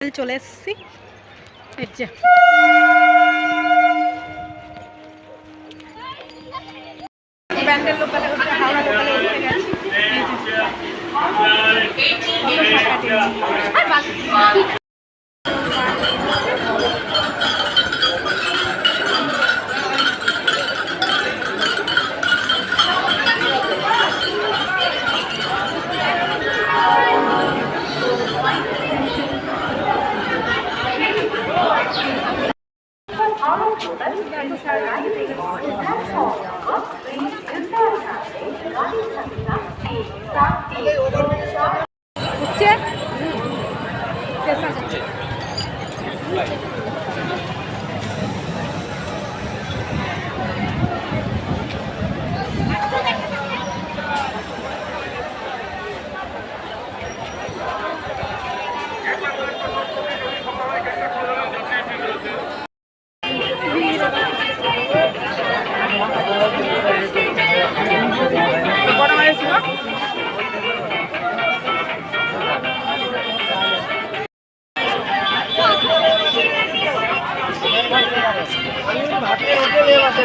চলে এসছি। এই যে। হচ্ছে হাওড়া লোকালে এসে গেছি এই যে। কত ফাঁকা ট্রেন। আর বাকি- হচ্ছে হয়েছিল আমি ভাতে হোটেলে বাসে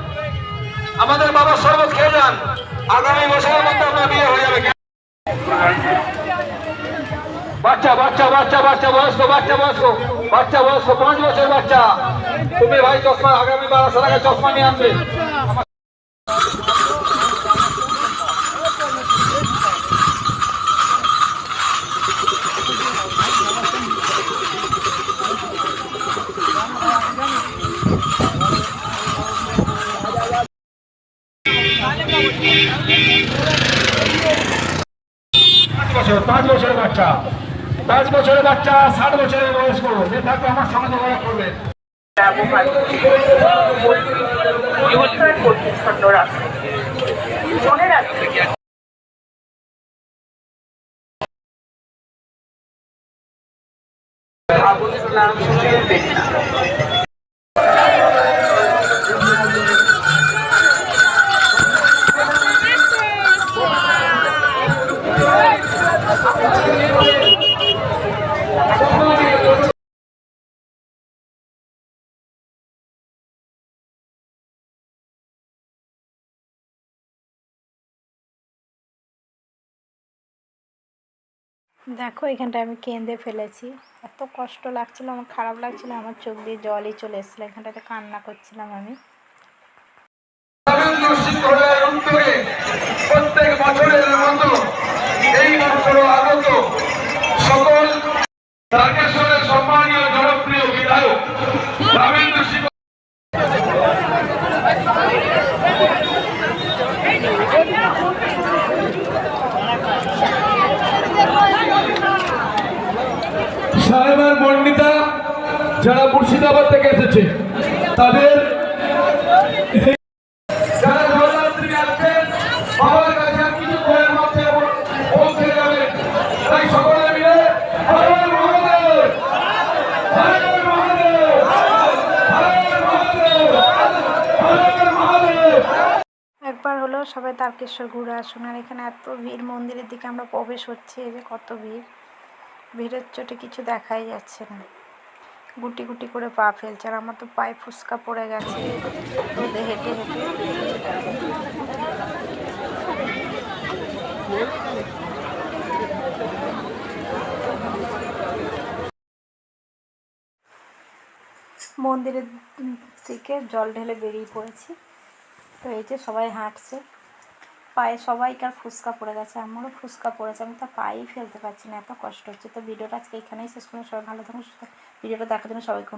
আমাদের বাবা শরবত খেয়ে যান। আগামী বছরের মধ্যে আপনার বিয়ে হয়ে যাবে। বাচ্চা বাচ্চা বাচ্চা বাচ্চা, বয়স্ক বাচ্চা বয়স্ক বাচ্চা, বয়স্ক, পাঁচ বছর বাচ্চা। তুমি ভাই চশমা আগামী বার আসার আগে চশমা নিয়ে আনবে। পাঁচ বছর পাঁচ বছরের বাচ্চা পাঁচ বছরের বাচ্চা ষাট বছরের বয়স্ক যে থাকবে আমার সঙ্গে যোগাযোগ করবেন মনে দেখো, এখানটা আমি কেঁদে ফেলেছি। এত কষ্ট লাগছিল, আমার খারাপ লাগছিল, আমার চোখ দিয়ে জলই চলে এসেছিল। এখানটাতে কান্না করছিলাম আমি। প্রত্যেক বছরের মতো এই বছর আগত সকল তারকেশ্বরের সম্মানীয় জনপ্রিয় বিধায়ক রবীন্দ্র শিক্ষক সাহেবের মন্ডিতা যারা মুর্শিদাবাদ থেকে এসেছে তাদের যারা জগদ্ধাত্রী আছেন বাবার কাছে আর কিছু বইয়ের মধ্যে পৌঁছে যাবে তাই সকলে মিলে হর হর মহাদেব হর হর মহাদেব হর হর মহাদেব, হর হর মহাদেব একবার হলো সবাই তারকেশ্বর ঘুরে আসুন, আর এখানে এত ভিড়, মন্দিরের দিকে আমরা প্রবেশ হচ্ছে এই যে কত ভিড়। ভিড়ের চোটে কিছু দেখাই যাচ্ছে না। গুটি গুটি করে পা ফেলছে আর আমার তো পায়ে ফুসকা পড়ে গেছে। রোদে হেঁটে হেঁটে। মন্দিরের থেকে জল ঢেলে বেরিয়ে পড়েছি। তো এই যে সবাই হাঁটছে। পায়ে সবাইকার ফুসকা পড়ে গেছে, আমারও ফুসকা পড়েছে, আমি তো পায়েই ফেলতে পারছি না, এত কষ্ট হচ্ছে। তো ভিডিওটা আজকে এখানেই শেষ করে সবাই ভালো থাকুন ভিডিওটা দেখার জন্য সবাইকে